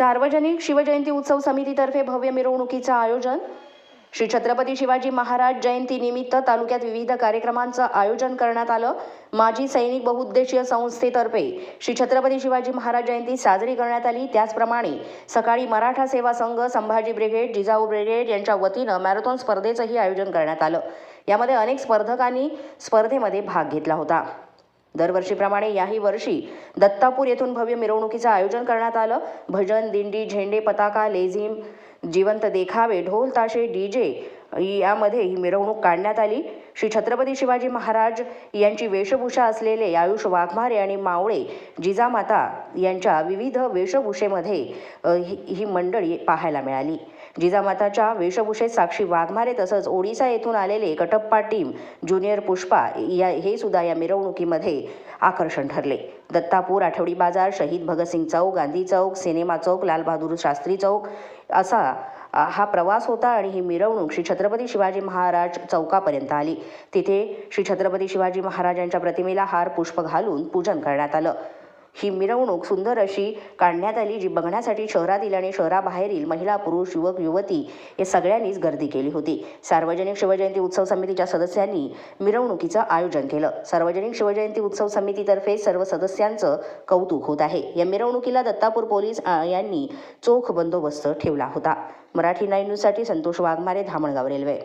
सार्वजनिक शिवजयंती उत्सव समितीतर्फे भव्य मिरवणुकीचं आयोजन. श्री छत्रपती शिवाजी महाराज जयंतीनिमित्त तालुक्यात विविध कार्यक्रमांचं आयोजन करण्यात आलं. माजी सैनिक बहुउद्देशीय संस्थेतर्फे श्री छत्रपती शिवाजी महाराज जयंती साजरी करण्यात आली. त्याचप्रमाणे सकाळी मराठा सेवा संघ संभाजी ब्रिगेड जिजाऊ ब्रिगेड यांच्या वतीनं मॅरेथॉन स्पर्धेचंही आयोजन करण्यात आलं. यामध्ये अनेक स्पर्धकांनी स्पर्धेमध्ये भाग घेतला होता. दरवर्षीप्रमाणे याही वर्षी दत्तापूर येथून भव्य मिरवणुकीचं आयोजन करण्यात आलं. भजन दिंडी झेंडे पताका लेझिम जिवंत देखावे ढोल ताशे डीजे यामध्ये ही मिरवणूक काढण्यात आली. श्री छत्रपती शिवाजी महाराज यांची वेशभूषा असलेले आयुष वाघमारे आणि मावळे जिजामाता यांच्या विविध वेशभूषेमध्ये ही ही मंडळी पाहायला मिळाली. जिजामाताच्या वेशभूषेत साक्षी वाघमारे तसंच ओडिसा येथून आलेले कटप्पा टीम ज्युनियर पुष्पा या हे सुद्धा या मिरवणुकीमध्ये आकर्षण ठरले. दत्तापूर आठवडी बाजार शहीद भगतसिंग चौक गांधी चौक सिनेमा चौक लालबहादूर शास्त्री चौक असा हा प्रवास होता आणि ही मिरवणूक श्री छत्रपती शिवाजी महाराज चौकापर्यंत आली. तिथे श्री छत्रपती शिवाजी महाराजांच्या प्रतिमेला हार पुष्प घालून पूजन करण्यात आलं. ही मिरवणूक सुंदर अशी काढण्यात आली जी बघण्यासाठी शहरातील आणि शहराबाहेरील महिला पुरुष युवक युवती हे सगळ्यांनीच गर्दी केली होती. सार्वजनिक शिवजयंती उत्सव समितीच्या सदस्यांनी मिरवणुकीचं आयोजन केलं. सार्वजनिक शिवजयंती उत्सव समितीतर्फे सर्व सदस्यांचं कौतुक होत आहे. या मिरवणुकीला दत्तापूर पोलीस यांनी चोख बंदोबस्त ठेवला होता. मराठी नाईन न्यूजसाठी संतोष वाघमारे धामणगाव रेल्वे.